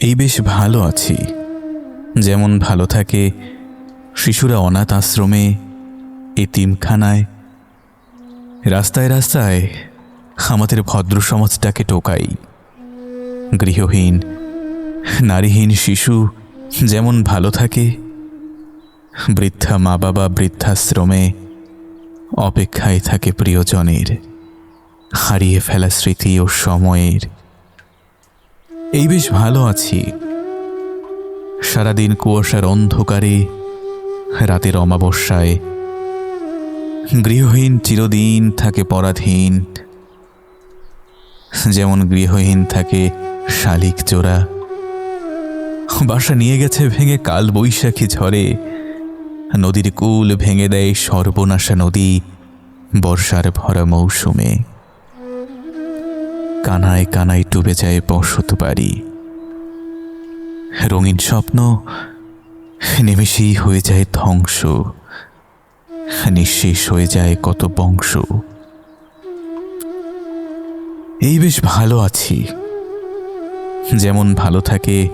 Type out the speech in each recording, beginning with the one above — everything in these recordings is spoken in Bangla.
এই বেশ ভালো আছি। যেমন ভালো থাকে শিশুরা অনাথ আশ্রমে এতিমখানায় রাস্তায় রাস্তায় আমাদের ভদ্র সমাজটাকে টোকাই। গৃহহীন, নারীহীন শিশু যেমন ভালো থাকে, বৃদ্ধা মা বাবা বৃদ্ধাশ্রমে অপেক্ষায় থাকে প্রিয়জনের, হারিয়ে ফেলা স্মৃতি ও সময়ের। এই বেশ ভালো আছি। সারাদিন কুয়াশার অন্ধকারে, রাতের অমাবস্যায়। গৃহহীন চিরদিন থাকে পরাধীন। যেমন গৃহহীন থাকে শালিক চোরা। বাসা নিয়ে গেছে ভেঙে কাল বৈশাখী ঝড়ে। নদীর কুল ভেঙে দেয় সর্বনাশা নদী বর্ষার ভরা মৌসুমে। কানায় কানায় ডুবে যায় বসত বাড়ি রঙিন স্বপ্ন নিমেষেই হয়ে যায় ধ্বংস। নিঃশেষ হয়ে যায় কত বংশ। এই বেশ ভালো আছি। যেমন ভালো থাকে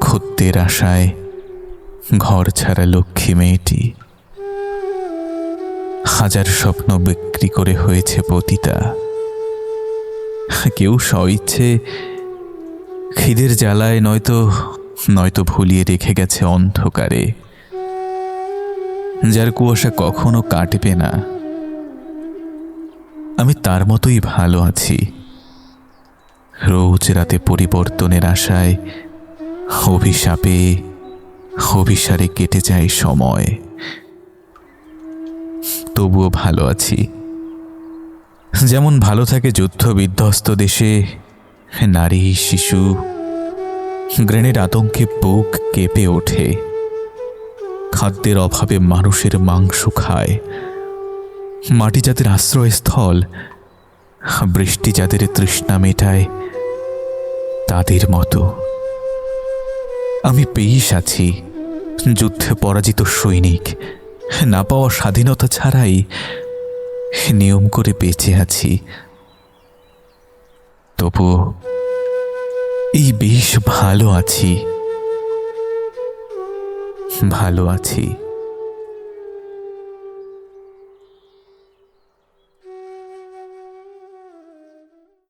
খদ্দের আশায় ঘর ছাড়া লক্ষ্মী মেয়েটি। হাজার স্বপ্ন বিক্রি করে হয়েছে পতিতা। কেউ স্বইচ্ছে খিদের জ্বালায়, নয়তো নয়তো ভুলিয়ে রেখে গেছে অন্ধকারে। যার কুয়াশা কখনো কাটবে না। আমি তার মতোই ভালো আছি। রোজ রাতে পরিবর্তনের আশায়, অভিশাপে, অভিসারে কেটে যায় সময়। তবুও ভালো আছি। যেমন ভালো থাকে যুদ্ধ বিধ্বস্ত দেশে, নারী, শিশু গ্রেনের আতঙ্কে বুক কেঁপে ওঠে। খাদ্যের অভাবে মানুষের মাংস খায়। মাটি যাদের আশ্রয়স্থল, বৃষ্টি যাদের তৃষ্ণা মেটায় তাদের মতো। আমি পেইস আছি, যুদ্ধে পরাজিত সৈনিক। না পাওয়া স্বাধীনতা ছাড়াই নিয়ম করে বেঁচে আছি। তবুও এই বেশ ভালো আছি। ভালো আছি।